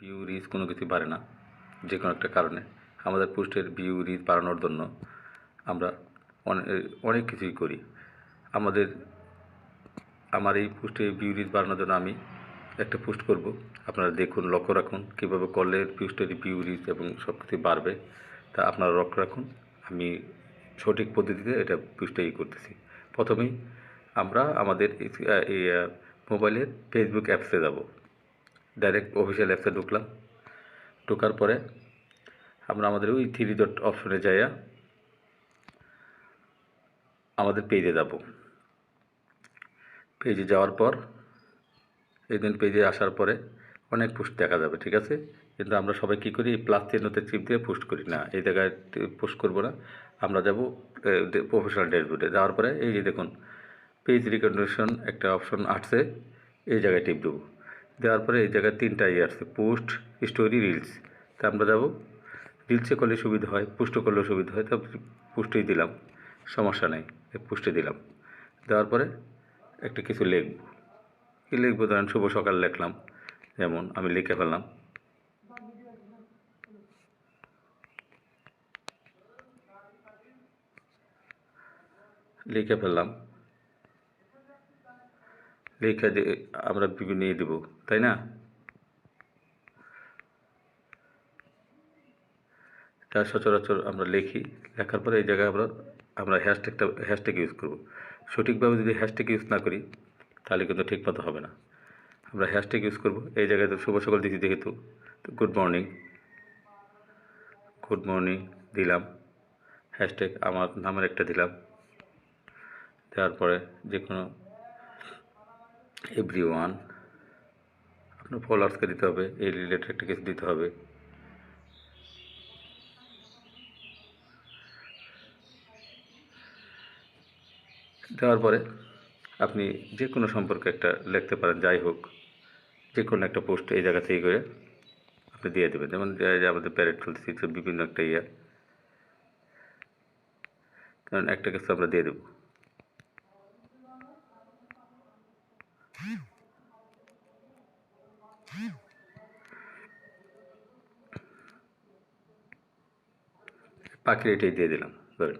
View rich কোনো কিছু বাড়ে না যে কোনো একটা কারণে। আমাদের পোস্টের ভিউ রিচ বাড়ানোর জন্য আমরা অনেক কিছুই করি। আমাদের, আমার এই পোস্টে ভিউ রিচ বাড়ানোর জন্য আমি একটা পোস্ট করব। আপনারা দেখুন, লক্ষ্য রাখুন, কীভাবে করলে পোস্টের ভিউ রিচ এবং সব কিছু বাড়বে, তা আপনারা লক্ষ্য রাখুন। আমি সঠিক পদ্ধতিতে এটা পোস্টটাই করতেছি। প্রথমেই আমরা আমাদের এই মোবাইলের ফেসবুক অ্যাপসে যাব। ডাইরেক্ট অফিসিয়াল অ্যাপসে ঢুকলাম। ঢোকার পরে আমরা আমাদের ওই থ্রি ডট অপশনে যাইয়া আমাদের পেজে যাব। পেজে যাওয়ার পর এই দিন পেজে আসার পরে অনেক পোস্ট দেখা যাবে, ঠিক আছে? কিন্তু আমরা সবাই কী করি প্লাস চিহ্নতে চিপ দিয়ে পোস্ট করি। না, এই জায়গায় পোস্ট করব না। আমরা যাব প্রফেশনাল ড্যাশবোর্ডে যাওয়ার পরে এই যে দেখুন পেজ রিকগনিশন একটা অপশন আসছে, এই জায়গায় টিপ দেবো। দেওয়ার পরে এই জায়গায় তিনটা ইয়ে আসছে, পোস্ট, স্টোরি, রিলস। তা আমরা যাব। রিলসে করলে সুবিধা হয় পোস্টে করলে সুবিধা হয়। তা পুষ্টেই দিলাম, সমস্যা নেই পুষ্টে দিলাম। দেওয়ার পরে একটা কিছু লিখব। কী লিখব? ধরেন শুভ সকাল লিখলাম, যেমন আমি লিখে ফেললাম। লিখে ফেললাম। লিখে দিয়ে আমরা ইয়ে দেবো, তাই না? তা সচরাচর আমরা লিখি, লেখার পরে এই জায়গায় আমরা আমরা হ্যাশট্যাগটা হ্যাশট্যাগ ইউজ করব। সঠিকভাবে যদি হ্যাশট্যাগ ইউজ না করি, তাহলে কিন্তু ঠিকমতো হবে না। আমরা হ্যাশট্যাগ ইউজ করব। এই জায়গায় তো শুভ সকাল দিচ্ছি যেহেতু গুড মর্নিং গুড মর্নিং দিলাম হ্যাশট্যাগ আমার নামের একটা দিলাম। দেওয়ার পরে যে কোনো এভরি ওয়ান আপনার ফলোয়ার্সকে দিতে হবে, এই রিলেটেড একটা কিছু দিতে হবে। দেওয়ার পরে আপনি যে কোনো সম্পর্কে একটা লিখতে পারেন, যাই হোক, যে কোনো একটা পোস্ট এই জায়গা থেকে করে আপনি দিয়ে দেবেন। যেমন যে আমাদের প্যারেড চলতেছে বিভিন্ন একটা ইয়ে। কারণ একটা কিছু আমরা দিয়ে দেবো। পাখির এটাই দিয়ে দিলাম, ধরেন।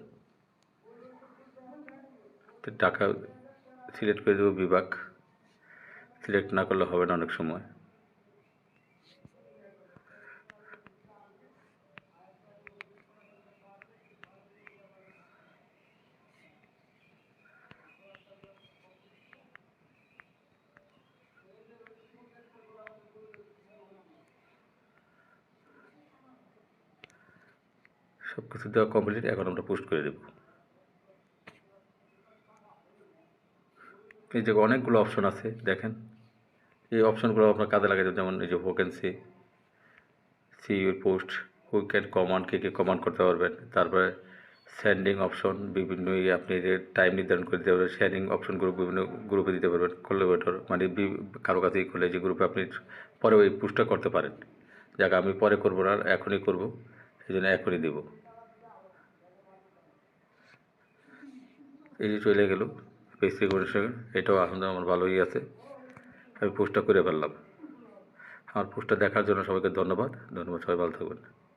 তো টাকা সিলেক্ট করে দেবো বিভাগ। সিলেক্ট না করলে হবে না অনেক সময়। সব কিছু দেওয়া কমপ্লিট এখন আমরা পোস্ট করে দেবো। এই যে অনেকগুলো অপশন আছে, দেখেন। এই অপশনগুলো আপনার কাজে লাগে যেমন এই যে vacancy see your post who can command কে কে কমান্ড করতে পারবেন। তারপরে স্যান্ডিং অপশন বিভিন্ন আপনি যে টাইম নির্ধারণ করে দিতে পারবেন শেয়ারিং অপশনগুলো বিভিন্ন গ্রুপে দিতে পারবেন কোলাবোরেটর মানে কারও কাছেই করলে যে গ্রুপে আপনি পরে ওই পোস্টটা করতে পারেন। যাকে, আমি পরে করব না এখনই করব, সেই জন্য এখনই দেবো। এই যে চলে গেল। পেজ রেকমেন্ডেশন এটাও আলহামদুলিল্লাহ আমার ভালোই আছে। আমি পোস্টটা করে ফেললাম। আমার পোস্টটা দেখার জন্য সবাইকে ধন্যবাদ। ধন্যবাদ, সবাই ভালো থাকবেন।